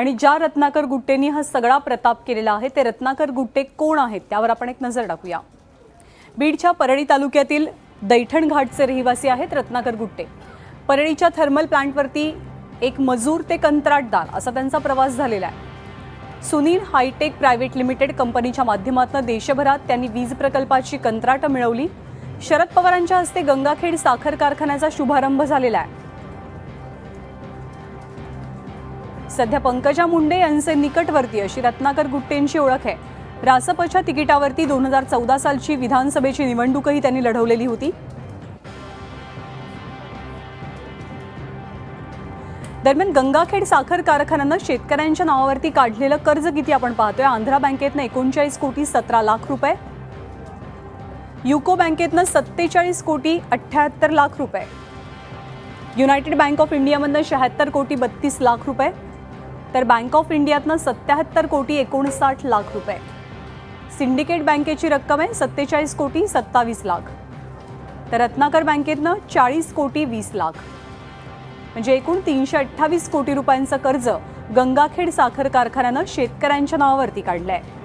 आणि ज्या रत्नाकर गुट्टेंनी हा सगळा प्रताप केलेला आहे ते रत्नाकर गुट्टे कोण आहेत त्यावर आपण एक नजर टाकूया. बीडच्या परळी तालुक्यातील दैठण घाटचे रहिवासी आहेत रत्नाकर गुट्टे. परळीच्या थर्मल प्लांटवरती एक मजूर ते कंत्राटदार असा त्यांचा प्रवास झालेला आहे. सुनील हायटेक प्रायव्हेट लिमिटेड कंपनीच्या माध्यमातून देशभरात त्यांनी वीज प्रकल्पाची कंत्राटं मिळवली. शरद पवारांच्या हस्ते गंगाखेड साखर कारखान्याचा शुभारंभ झालेला आहे. सध्या पंकजा मुंडे यांचे निकटवर्ती अशी रत्नाकर गुट्टेंची ओळख आहे. रासपच्या तिकिटावरती दोन हजार चौदा सालची विधानसभेची निवडणूकही त्यांनी लढवलेली होती. दरम्यान गंगाखेड साखर कारखान्यानं शेतकऱ्यांच्या नावावरती काढलेलं कर्ज किती आपण पाहतोय. आंध्रा बँकेतनं एकोणचाळीस कोटी सतरा लाख रुपये. युको बँकेतनं सत्तेचाळीस कोटी अठ्ठ्याहत्तर लाख रुपये. युनायटेड बँक ऑफ इंडियामधनं शहात्तर कोटी बत्तीस लाख रुपये. तर बँक ऑफ इंडियातनं सत्याहत्तर कोटी एकोणसाठ लाख रुपये. सिंडिकेट बँकेची रक्कम आहे सत्तेचाळीस कोटी सत्तावीस लाख. तर रत्नाकर बँकेतनं चाळीस कोटी वीस लाख. म्हणजे एकूण तीनशे अठ्ठावीस कोटी रुपयांचं कर्ज गंगाखेड साखर कारखान्यानं शेतकऱ्यांच्या नावावरती काढलं आहे